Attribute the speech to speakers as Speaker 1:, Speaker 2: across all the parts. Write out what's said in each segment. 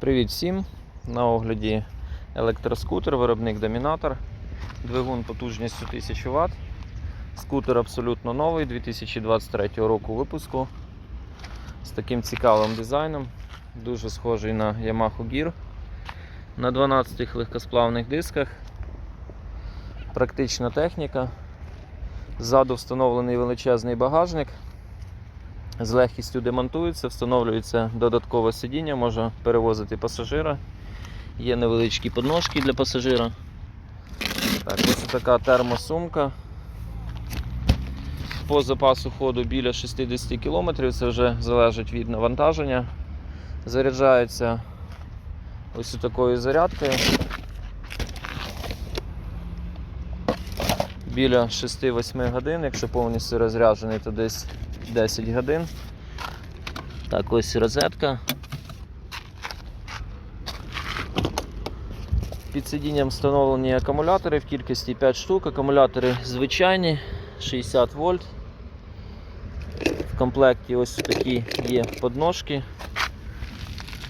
Speaker 1: Привіт всім! На огляді електроскутер, виробник Домінатор. Двигун потужністю 1000 Вт. Скутер абсолютно новий 2023 року випуску. З таким цікавим дизайном. Дуже схожий на Yamaha Gear на 12 легкосплавних дисках. Практична техніка. Ззаду встановлений величезний багажник. З легкістю демонтується, встановлюється додаткове сидіння, може перевозити пасажира. Є невеличкі подножки для пасажира. Так, ось така термосумка. По запасу ходу біля 60 км, це вже залежить від навантаження. Заряджається ось такою зарядкою. Біля 6-8 годин, якщо повністю розряджений, то десь 10 годин. Так, ось розетка. Під сидінням встановлені акумулятори в кількості 5 штук. Акумулятори звичайні, 60 вольт. В комплекті ось такі є подножки.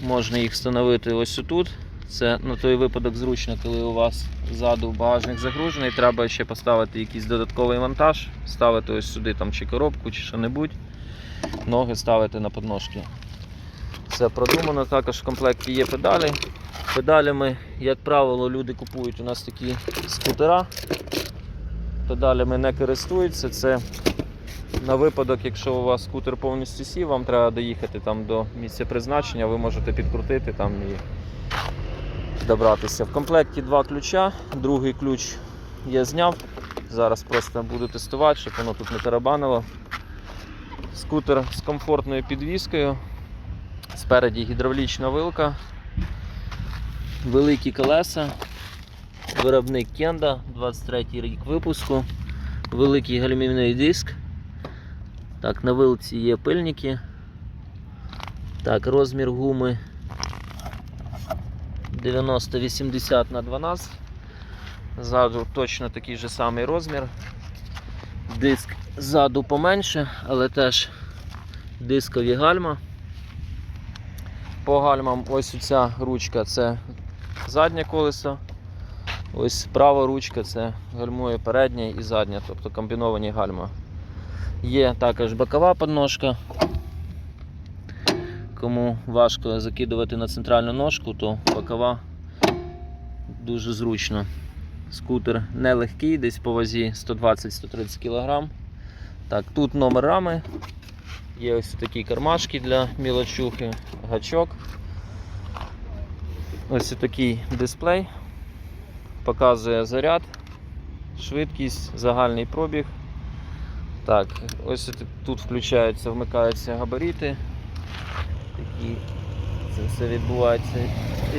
Speaker 1: Можна їх встановити ось тут. Це на той випадок зручно, коли у вас ззаду багажник загружений, треба ще поставити якийсь додатковий монтаж, ставити ось сюди там чи коробку, чи що-небудь. Ноги ставити на подножки. Це продумано. Також в комплекті є педалі. Педалями, як правило, люди купують у нас такі скутера. Педалями не користуються. Це на випадок, якщо у вас скутер повністю сів, вам треба доїхати там до місця призначення, ви можете підкрутити там і добратися. В комплекті два ключа. Другий ключ я зняв. Зараз просто буду тестувати, щоб воно тут не тарабанило. Скутер з комфортною підвіскою. Спереді гідравлічна вилка, великі колеса, виробник Кенда, 23 рік випуску, великий гальмівний диск. Так, на вилці є пильники. Так, розмір гуми 90-80 на 12. Ззаду точно такий же самий розмір. Диск ззаду поменше, але теж дискові гальма. По гальмам ось ця ручка це заднє колесо. Ось права ручка це гальмує переднє і заднє, тобто комбіновані гальма. Є також бокова подножка. Кому важко закидувати на центральну ножку, то бокова дуже зручно. Скутер нелегкий, десь по вазі 120-130 кг. Так, тут номер рами. Є ось такі кармашки для мілочухи, гачок. Ось такий дисплей. Показує заряд, швидкість, загальний пробіг. Так, ось тут включаються, вмикаються габарити. Такі, це все відбувається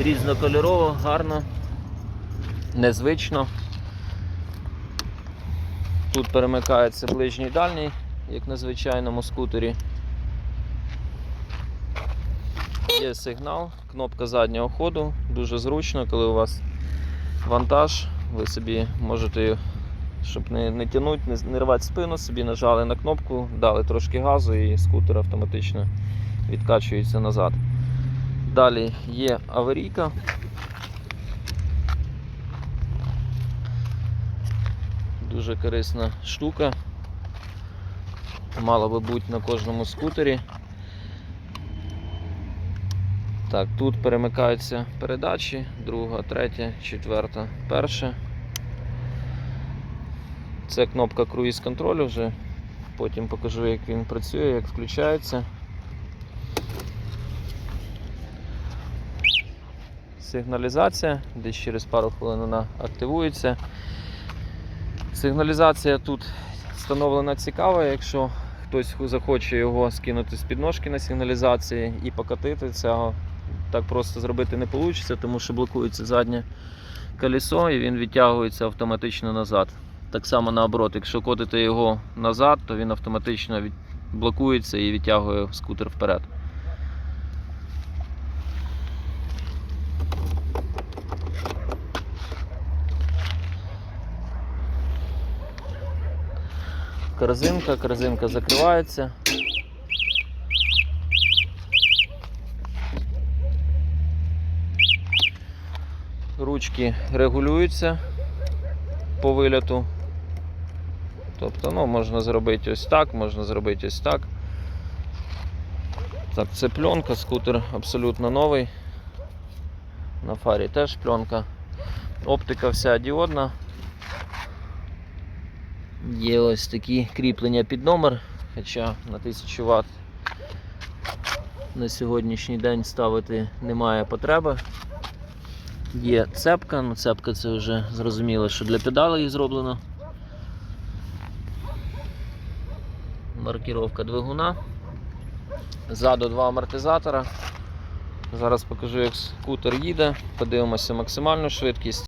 Speaker 1: різнокольорово, гарно, незвично. Тут перемикається ближній і дальній, як на звичайному скутері. Є сигнал, кнопка заднього ходу, дуже зручно, коли у вас вантаж, ви собі можете, щоб не, не тягнути, не, не рвати спину, собі нажали на кнопку, дали трошки газу і скутер автоматично відкачується назад. Далі є аварійка. Дуже корисна штука. Мала би бути на кожному скутері. Так, тут перемикаються передачі, друга, третя, четверта, перша. Це кнопка круїз контролю вже. Потім покажу, як він працює, як включається. Сигналізація, десь через пару хвилин вона активується. Сигналізація тут встановлена цікава, якщо хтось захоче його скинути з підножки на сигналізації і покатити, цього так просто зробити не вийде, тому що блокується заднє колесо і він відтягується автоматично назад. Так само наоборот, якщо котити його назад, то він автоматично блокується і відтягує скутер вперед. Корзинка, корзинка закривається. ручки регулюються по вильоту. Тобто, ну, можна зробити ось так, можна зробити ось так. Так, це пленка, скутер абсолютно новий. На фарі теж пленка. Оптика вся діодна. Є ось такі кріплення під номер, хоча на 1000 Вт на сьогоднішній день ставити немає потреби. Є цепка, ну цепка це вже зрозуміло, що для педалей зроблено. Маркіровка двигуна. Ззаду два амортизатора. Зараз покажу, як скутер їде. Подивимося максимальну швидкість.